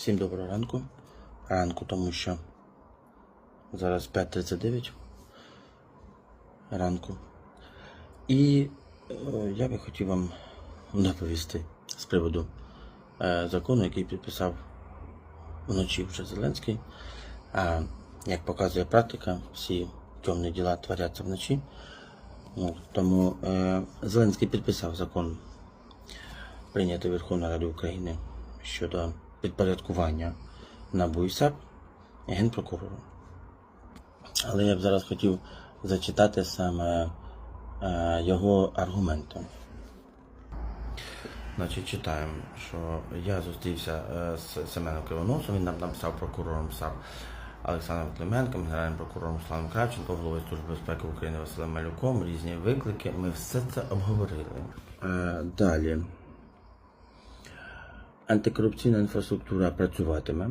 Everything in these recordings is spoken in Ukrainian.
Всім доброго ранку. Ранку, тому що зараз 5.39 ранку. І е, я би хотів вам доповісти з приводу е, закону, який підписав вночі вже Зеленський. А як показує практика, всі темні діла творяться вночі. От, тому е, Зеленський підписав закон, прийнятий Верховною Радою України щодо підпорядкування НАБУ і САП Генпрокурору. Але я б зараз хотів зачитати саме е, його аргументи. Значить, читаємо, що я зустрівся е, з Семеном Кривоносом, він нам написав прокурором САП Олександром Клименком, генеральним прокурором Русланом Кравченко, головою Служби безпеки України Василем Малюком, різні виклики. Ми все це обговорили. Е, далі. Антикорупційна інфраструктура працюватиме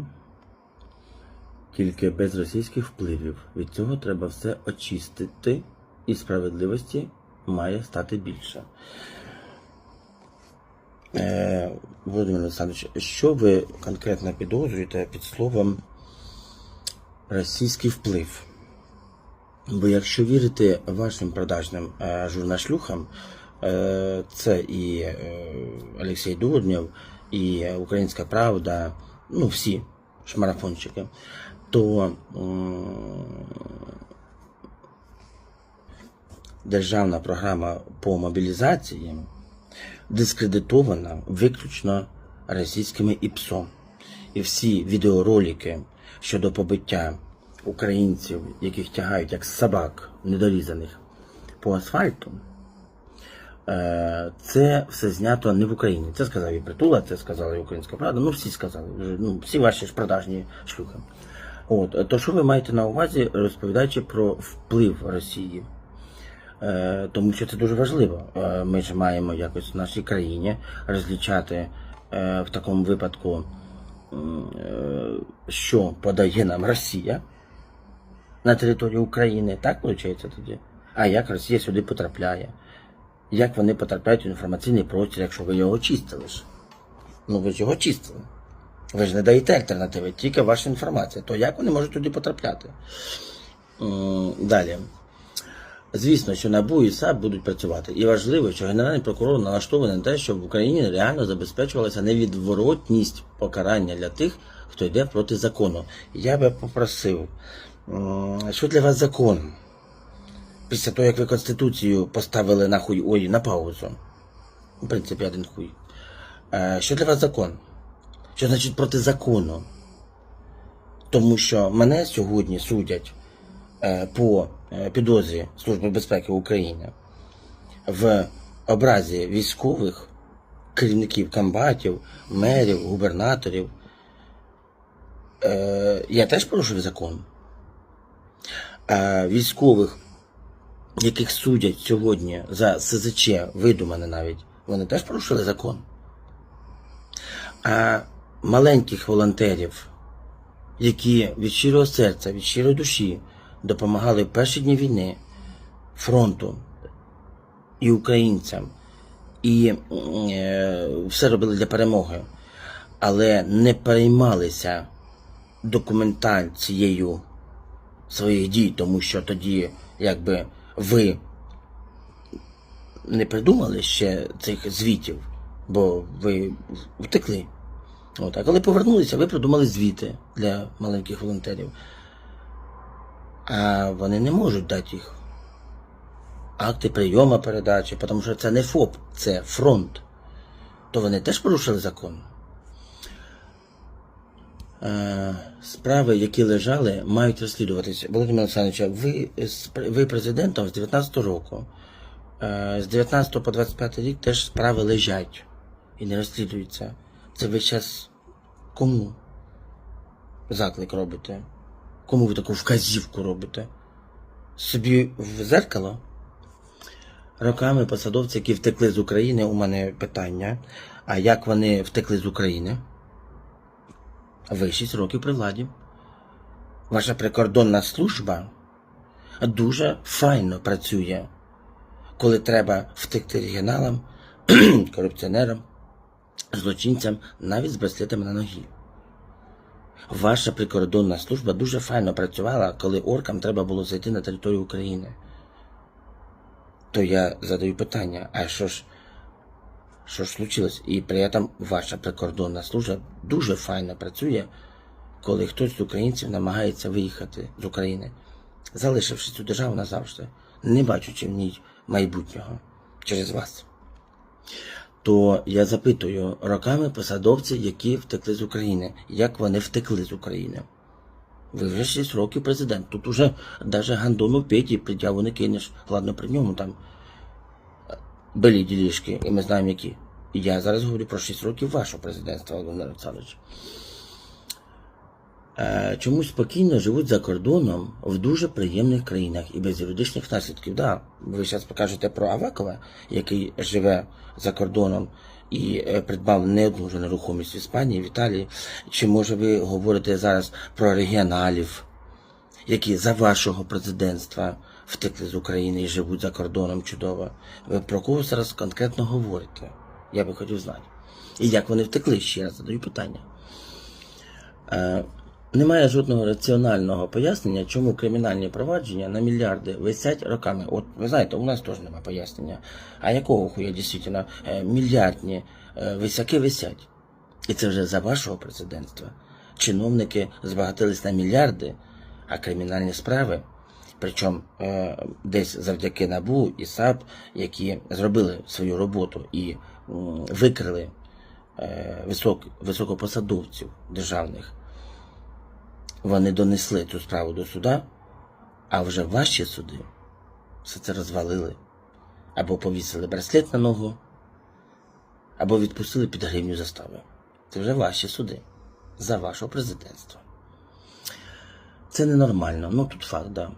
тільки без російських впливів. Від цього треба все очистити, і справедливості має стати більше. Е, Володимир Олександрович, що ви конкретно підозрюєте під словом російський вплив? Бо якщо вірити вашим продажним е, журнашлюхам, е, це і е, Олексій Дурнєв, і Українська Правда, ну всі шмарафончики, то державна програма по мобілізації дискредитована виключно російськими ІПСО. І всі відеоролики щодо побиття українців, яких тягають як собак недорізаних по асфальту, е, це все знято не в Україні. Це сказав і Притула, це сказала і Українська Правда. Ну, всі сказали, ну, всі ваші ж продажні шлюхи. От, то що ви маєте на увазі, розповідаючи про вплив Росії? Е, тому що це дуже важливо. Е, Ми ж маємо якось в нашій країні розлічати е, в такому випадку, е, що подає нам Росія на територію України, так виходить тоді? А як Росія сюди потрапляє? Як вони потрапляють в інформаційний простір, якщо ви його чистили ж? Ну ви ж його чистили. Ви ж не даєте альтернативи, тільки ваша інформація. То як вони можуть туди потрапляти? Далі. Звісно, що НАБУ і САП будуть працювати. І важливо, що Генеральний прокурор налаштований на те, щоб в Україні реально забезпечувалася невідворотність покарання для тих, хто йде проти закону. Я би попросив, що для вас закон? Після того, як ви Конституцію поставили нахуй ой на паузу. В принципі, один хуй. Е, Що для вас закон? Що значить проти закону? Тому що мене сьогодні судять е, по е, підозрі Служби безпеки України в образі військових, керівників комбатів, мерів, губернаторів. Я теж порушив закон. Військових, яких судять сьогодні за СЗЧ, видумане навіть, вони теж порушили закон. А маленьких волонтерів, які від щирого серця, від щирої душі допомагали в перші дні війни фронту і українцям, і е, все робили для перемоги, але не переймалися документацією своїх дій, тому що тоді, якби ви не придумали ще цих звітів, бо ви втекли. От, а коли повернулися, ви придумали звіти для маленьких волонтерів. А вони не можуть дати їх. Акти прийому передачі, тому що це не ФОП, це фронт. То вони теж порушили закон. Е, Справи, які лежали, мають розслідуватися. Володимир Олександрович, ви, ви президентом з 19 року. Е, З 19 по 25 рік теж справи лежать і не розслідуються. Це ви зараз кому заклик робите? Кому ви таку вказівку робите? Собі в зеркало? Роками посадовці, які втекли з України, у мене питання. А як вони втекли з України? Ви 6 років при владі. Ваша прикордонна служба дуже файно працює, коли треба втекти регіоналам, корупціонерам, злочинцям, навіть з браслетами на ногі. Ваша прикордонна служба дуже файно працювала, коли оркам треба було зайти на територію України. То я задаю питання, а що ж, що ж случилось? І при этом ваша прикордонна служба дуже файно працює, коли хтось з українців намагається виїхати з України, залишивши цю державу назавжди, не бачучи в ній майбутнього через вас. То я запитую роками посадовці, які втекли з України, як вони втекли з України. Ви вже 6 років президент. Тут уже навіть гандону Петі пред'яву не кинеш. Ладно, при ньому там були ділішки, і ми знаємо які. І я зараз говорю про 6 років вашого президентства, Володимир Олександрович. Е, Чомусь спокійно живуть за кордоном в дуже приємних країнах і без юридичних наслідків. Да, ви зараз покажете про Авакова, який живе за кордоном і е, придбав не нерухомість в Іспанії, в Італії. Чи може ви говорите зараз про регіоналів, які за вашого президентства втекли з України і живуть за кордоном чудово? Ви про кого зараз конкретно говорите? Я би хотів знати. І як вони втекли? Ще раз задаю питання. Е, Немає жодного раціонального пояснення, чому кримінальні провадження на мільярди висять роками. От ви знаєте, у нас теж немає пояснення. А якого хуя дійсно е, мільярдні е, висяки висять? І це вже за вашого президентства. Чиновники збагатились на мільярди, а кримінальні справи, причому е, десь завдяки НАБУ і САП, які зробили свою роботу і викрили е, висок, високопосадовців державних, вони донесли цю справу до суда, а вже ваші суди все це розвалили. Або повісили браслет на ногу, або відпустили під гривню застави. Це вже ваші суди за вашого президентства. Це ненормально. Ну тут факт, да.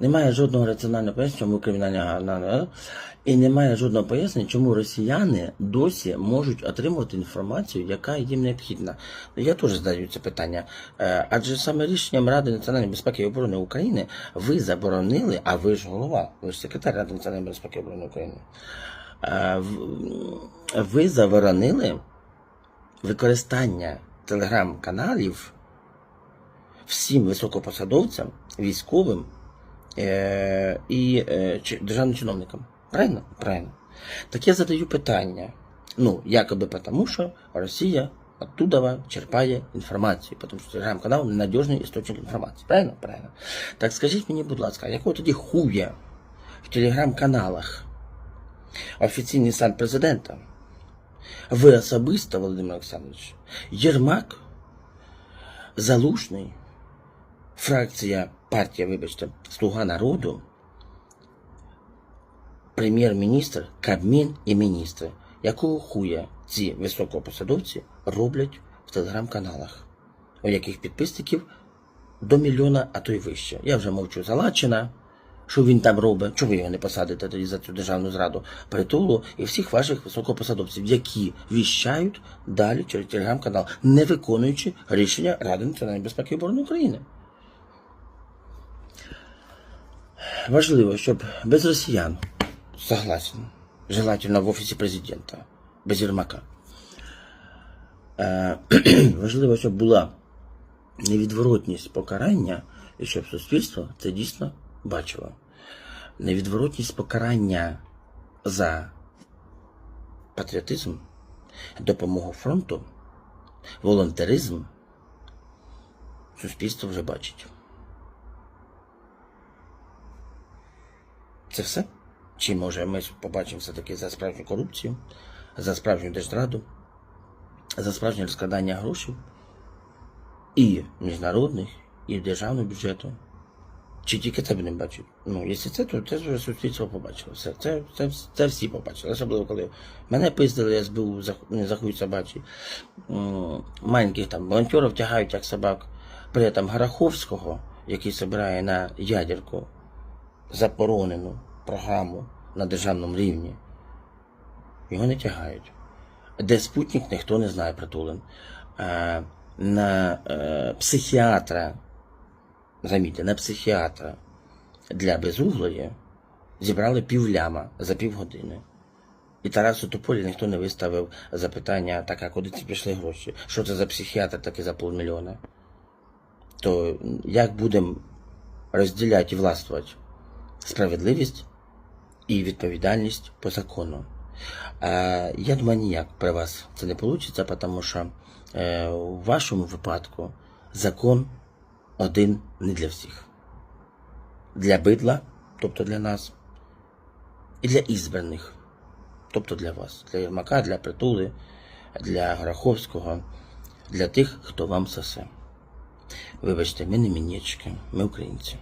Немає жодного раціонального пояснення, чому кримінальна. І немає жодного пояснення, чому росіяни досі можуть отримувати інформацію, яка їм необхідна. Я теж задаю це питання. Е, Адже саме рішенням Ради національної безпеки і оборони України ви заборонили, а ви ж голова, ви ж секретар Ради національної безпеки і оборони України. Е, Ви заборонили використання телеграм-каналів всім високопосадовцям, військовим е, і е, державним чиновникам. Правильно? Правильно. Так я задаю питання. Ну, якоби потому, що Росія оттуда черпає інформацію, тому що телеграм-канал ненадіжний істочник інформації. Правильно? Правильно. Так скажіть мені, будь ласка, якого тоді хуя в телеграм-каналах офіційний сайт президента? Ви особисто, Володимир Олександрович, Єрмак, Залужний, фракція, партія, вибачте, Слуга народу, прем'єр-міністр, Кабмін і міністри. Якого хуя ці високопосадовці роблять в телеграм-каналах, у яких підписників до мільйона, а то й вище. Я вже мовчу за Лачина, що він там робить, чого ви його не посадите тоді за цю державну зраду притулу і всіх ваших високопосадовців, які віщають далі через телеграм-канал, не виконуючи рішення Ради національної безпеки і оборони України. Важливо, щоб без росіян, согласен, желательно в офісі президента, без Єрмака. Е, важливо, щоб була невідворотність покарання, і щоб суспільство це дійсно бачило. Невідворотність покарання за патріотизм, допомогу фронту, волонтеризм суспільство вже бачить. Це все? Чи може ми побачимо все-таки за справжню корупцію, за справжню держзраду, за справжнє розкрадання грошей і міжнародних, і державного бюджету? Чи тільки це будемо бачити? Ну, якщо це, то це вже суспільство побачило. Все. Це, це, це всі побачили. Особливо, коли мене пиздили СБУ за, не за хуй собачий. Маленьких там волонтерів тягають як собак. При этом Гараховського, який збирає на ядерку заборонену програму на державному рівні, його не тягають. Де спутник, ніхто не знає притулен. Е, на е, психіатра, замітьте, на психіатра для безуглої зібрали півляма за півгодини. І Тарасу Тополі ніхто не виставив запитання, так а куди ці пішли гроші? Що це за психіатр такий за полмільйона? то як будемо розділяти і властвувати справедливість і відповідальність по закону? Я думаю, ніяк при вас це не вийде, тому що е, у вашому випадку закон один не для всіх. Для бидла, тобто для нас, і для ізбраних, тобто для вас, для Єрмака, для Притули, для Граховського, для тих, хто вам сосе. Вибачте, ми не мінічки, ми українці.